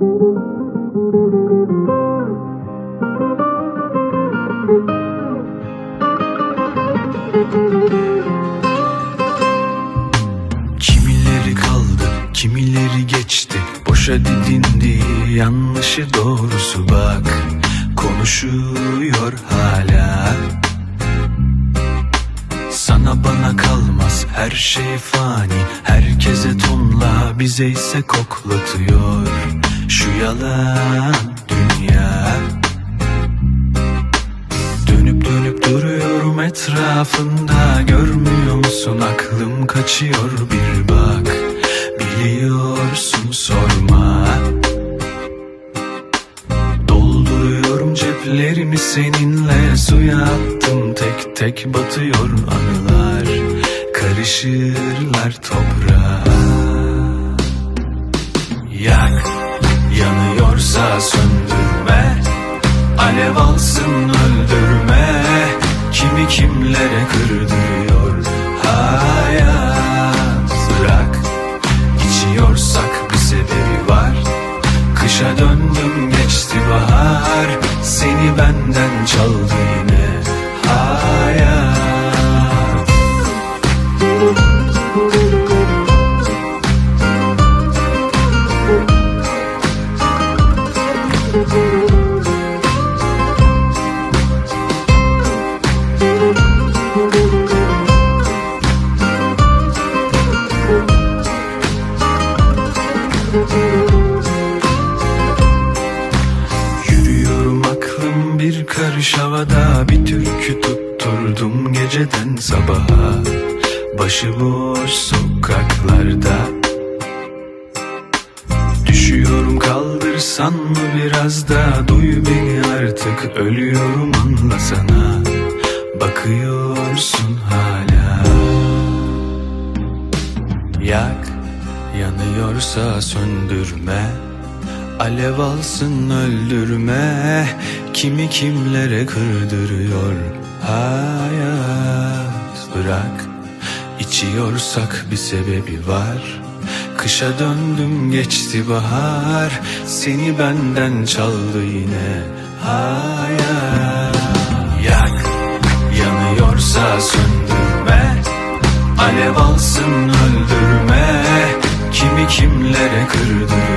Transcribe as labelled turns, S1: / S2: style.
S1: Kimileri kaldı, kimileri geçti. Boşa didindi, yanlışı doğrusu bak. Konuşuyor hala. Sana bana kalmaz her şey fani. Herkese tonla bize ise koklatıyor Şu yalan dünya. Dönüp dönüp duruyorum etrafında. Görmüyor musun? Aklım kaçıyor. Bir bak Biliyorsun sorma. Dolduruyorum ceplerimi seninle. Suya attım tek tek batıyor anılar. Karışırlar toprağa yanıyorsa söndürme Alev alsın öldürme. Kimi kimlere kırdırıyor Hayat? Bırak İçiyorsak bir sebebi var. Kışa döndüm geçti bahar. Seni benden çaldı yine Hayat Yürüyorum aklım bir karış havada Bir türkü tutturdum geceden sabaha. Başıboş sokaklarda kaldırsan mı biraz da? Duy beni artık. Ölüyorum anlasana Bakıyorsun hala. Yak yanıyorsa söndürme. Alev alsın öldürme. Kimi kimlere kırdırıyor Hayat? Bırak İçiyorsak bir sebebi var Kışa döndüm geçti bahar. Seni benden çaldı yine Hayat Yak yanıyorsa söndürme. Alev alsın öldürme. Kimi kimlere kırdı